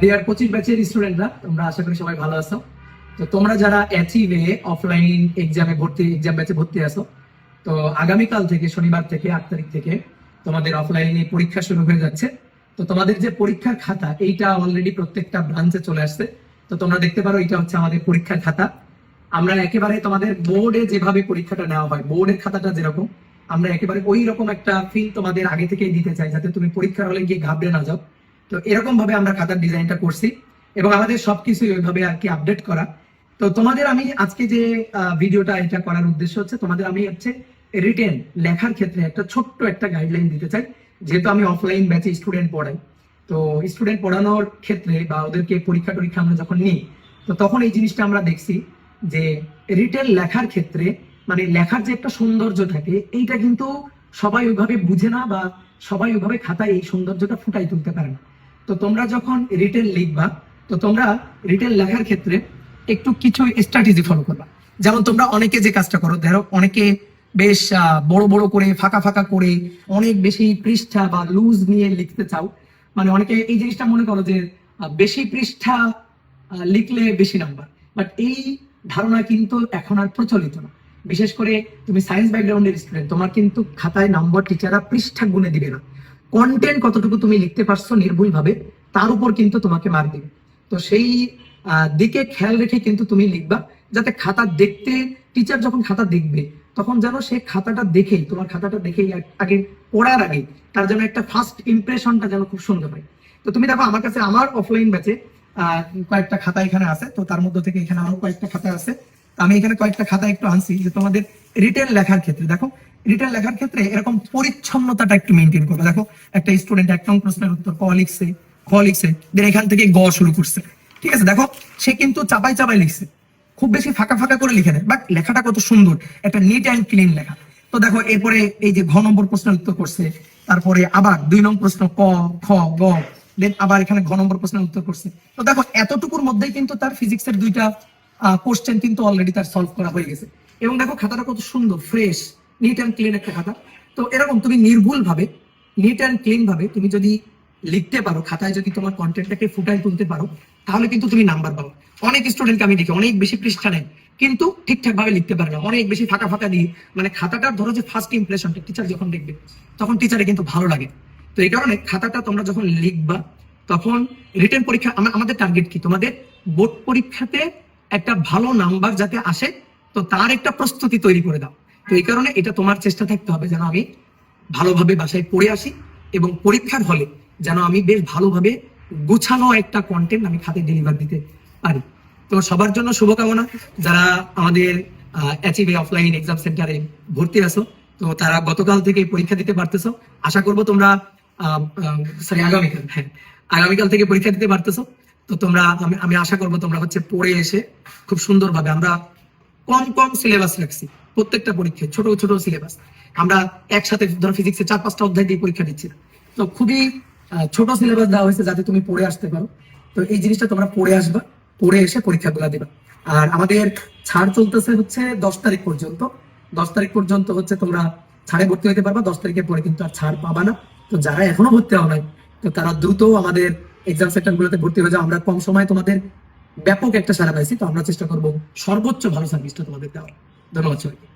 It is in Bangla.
ডিয়ার পঁচিশ ব্যাচের স্টুডেন্টরা তোমরা আশা করি সবাই ভালো আছো। তো তোমরা যারা অ্যাচিভে অফলাইন এক্সামে ভর্তি এক্সাম ব্যাচে ভর্তি আছো, তো আগামীকাল থেকে, শনিবার থেকে, আট তারিখ থেকে তোমাদের অফলাইনে পরীক্ষা শুরু হয়ে যাচ্ছে। তো তোমাদের যে পরীক্ষার খাতা, এইটা অলরেডি প্রত্যেকটা ব্রাঞ্চে চলে আসছে। তো তোমরা দেখতে পারো এটা হচ্ছে আমাদের পরীক্ষার খাতা। আমরা একেবারে তোমাদের বোর্ডে যেভাবে পরীক্ষাটা নেওয়া হয় বোর্ডের খাতাটা যেরকম আমরা একেবারে ওই রকম একটা ফিল তোমাদের আগে থেকেই দিতে চাই, যাতে তুমি পরীক্ষার হলে গিয়ে ঘাবড়ে না যাও। তো এরকম ভাবে আমরা খাতার ডিজাইনটা করছি এবং আমাদের সবকিছু ওইভাবে আর কি আপডেট করা। তো তোমাদের আমি আজকে যে ভিডিওটা এটা করার উদ্দেশ্য হচ্ছে, তোমাদের আমি হচ্ছে রিটেন লেখার ক্ষেত্রে একটা ছোট্ট একটা গাইডলাইন দিতে চাই, যেহেতু আমি অফলাইন ব্যাচে স্টুডেন্ট পড়াই। তো স্টুডেন্ট পড়ানোর ক্ষেত্রে বা ওদেরকে পরীক্ষা টরীক্ষা আমরা যখন নিই, তো তখন এই জিনিসটা আমরা দেখছি যে রিটেন লেখার ক্ষেত্রে মানে লেখার যে একটা সৌন্দর্য থাকে, এইটা কিন্তু সবাই ওইভাবে বুঝে না বা সবাই ওইভাবে খাতায় এই সৌন্দর্যটা ফুটাই তুলতে পারে না। তো তোমরা যখন রিটেল লিখবা, তো তোমরা রিটেল লেখার ক্ষেত্রে একটু কিছু স্ট্র্যাটেজি ফলো করবা। যেমন তোমরা অনেকে যে কাজটা করো, ধরো অনেকে বেশ বড় বড় করে, ফাঁকা ফাঁকা করে, অনেক বেশি পৃষ্ঠা বা লুজ নিয়ে লিখতে চাও। মানে অনেকে এই জিনিসটা মনে করো যে বেশি পৃষ্ঠা লিখলে বেশি নাম্বার বাট এই ধারণা কিন্তু এখন আর প্রচলিত না। বিশেষ করে তুমি সায়েন্স ব্যাকগ্রাউন্ডের স্টুডেন্ট তোমার কিন্তু খাতায় নম্বর টিচাররা পৃষ্ঠা গুনে দিবে না। কন্টেন্ট কতটুকু তুমি লিখতে পারছ নির্ভুল ভাবে তার উপর কিন্তু তোমাকে মার্ক দিবে। তো সেই দিকে খেয়াল রেখে কিন্তু তুমি লিখবা, যাতে খাতা দেখতে টিচার যখন খাতা দেখবে, তখন যেন সে খাতাটা দেখেই, তোমার খাতাটা দেখেই আগে পড়ার আগে তার যেন একটা ফার্স্ট ইমপ্রেশনটা যেন খুব সুন্দর হয়। তো তুমি দেখো আমার কাছে, আমার অফলাইন ব্যাচে কয়েকটা খাতা এখানে আছে, তো তার মধ্যে থেকে এখানে আরও কয়েকটা খাতা আছে। আমি এখানে কয়েকটা খাতা একটু আনছি যে তোমাদের রিটেল লেখার ক্ষেত্রে। দেখো রিটেল লেখার ক্ষেত্রে এরকম পরিচ্ছন্নতাটা একটু মেনটেন করবে। দেখো, একটা স্টুডেন্ট এক নং প্রশ্নের উত্তর ক লিখছে, খ লিখছে দেন এখান থেকে গ শুরু করছে। ঠিক আছে? দেখো, সে কিন্তু চাপাই চাপাই লিখছে। খুব বেশি ফাঁকা ফাঁকা করে লিখে দেয় বাট লেখাটা কত সুন্দর। একটা নিট অ্যান্ড ক্লিন লেখা। তো দেখো, এরপরে এই যে ঘ নম্বর প্রশ্নের উত্তর করছে, তারপরে আবার দুই নম্বর প্রশ্ন ক, খ, গ দেন আবার এখানে ঘ নম্বর প্রশ্নের উত্তর করছে। তো দেখো, এতটুকুর মধ্যেই কিন্তু তার ফিজিক্সের দুইটা কোশ্চেন কিন্তু অলরেডি তার সলভ করা হয়ে গেছে। এবং দেখো খাতাটা কত সুন্দর ফ্রেশ নিট অ্যান্ড ক্লিন একটা খাতা। তো এরকম তুমি নির্ভুল ভাবে নিট অ্যান্ড ক্লিন ভাবে তুমি যদি লিখতে পারো, খাতায় যদি তোমার কন্টেন্টটাকে ফুটাই তুলতে পারো, তাহলে কিন্তু তুমি নাম্বার পাবো। অনেক স্টুডেন্টকে আমি দেখি, অনেক বেশি পৃষ্ঠা নেয়, কিন্তু ঠিকঠাক ভাবে লিখতে পারে না। অনেক বেশি ফাঁকা ফাঁকা দিয়ে মানে খাতাটার ধরো যে ফার্স্ট ইমপ্রেশনটা টিচার যখন দেখবে, তখন টিচারে কিন্তু ভালো লাগে। তো এই কারণে খাতাটা তোমরা যখন লিখবা, তখন রিটার্ন পরীক্ষা, আমা- আমাদের টার্গেট কি? তোমাদের বোর্ড পরীক্ষাতে একটা ভালো নাম্বার যাতে আসে, তো তার একটা প্রস্তুতি তৈরি করে দাও। তো এই কারণে এটা তোমার চেষ্টা থাকতে হবে যেন আমি ভালোভাবে বাসায় পড়ে আসি এবং পরীক্ষার হলে যেন আমি বেশ ভালোভাবে গুছানো একটা কন্টেন্ট আমি খাতে ডেলিভার দিতে পারি। তো সবার জন্য শুভকামনা। যারা আমাদের অ্যাচিভে অফলাইন এক্সাম সেন্টারে ভর্তি আছো, তো তারা গতকাল থেকে পরীক্ষা দিতে পারতেছো। আশা করব তোমরা সরি আগামীকাল হ্যাঁ আগামীকাল থেকে পরীক্ষা দিতে পারতেছো। তো তোমরা, আমি আশা করব তোমরা হচ্ছে পড়ে এসে খুব সুন্দরভাবে আমরা কম কম সিলেবাস রাখছি, প্রত্যেকটা পরীক্ষায়, ছোট ছোট সিলেবাস আমরা একসাথে ধরো ফিজিক্সে চার, পাঁচটা অধ্যায় দিয়ে পরীক্ষা দিচ্ছি। তো খুবই ছোট সিলেবাস দেওয়া হয়েছে যাতে তুমি পড়ে আসতে পারো। তো এই জিনিসটা তোমরা পড়ে আসবা, পড়ে এসে পরীক্ষাগুলো দিবা। আর আমাদের ছাড় চলতেছে হচ্ছে দশ তারিখ পর্যন্ত। দশ তারিখ পর্যন্ত হচ্ছে তোমরা ছাড়ে ভর্তি হতে পারবা, দশ তারিখের পরে কিন্তু আর ছাড় পাবা না। তো যারা এখনও ভর্তি হওয়া নাই, তো তারা দ্রুত আমাদের এক্সাম সেন্টারগুলোতে ভর্তি হয়ে যাও। আমরা কম সময়ে তোমাদের ব্যাপক একটা সারা পাইছি, তো আমরা চেষ্টা করব সর্বোচ্চ ভালো সার্ভিসটা তোমাদের দেওয়া ধন্যবাদ সবাইকে।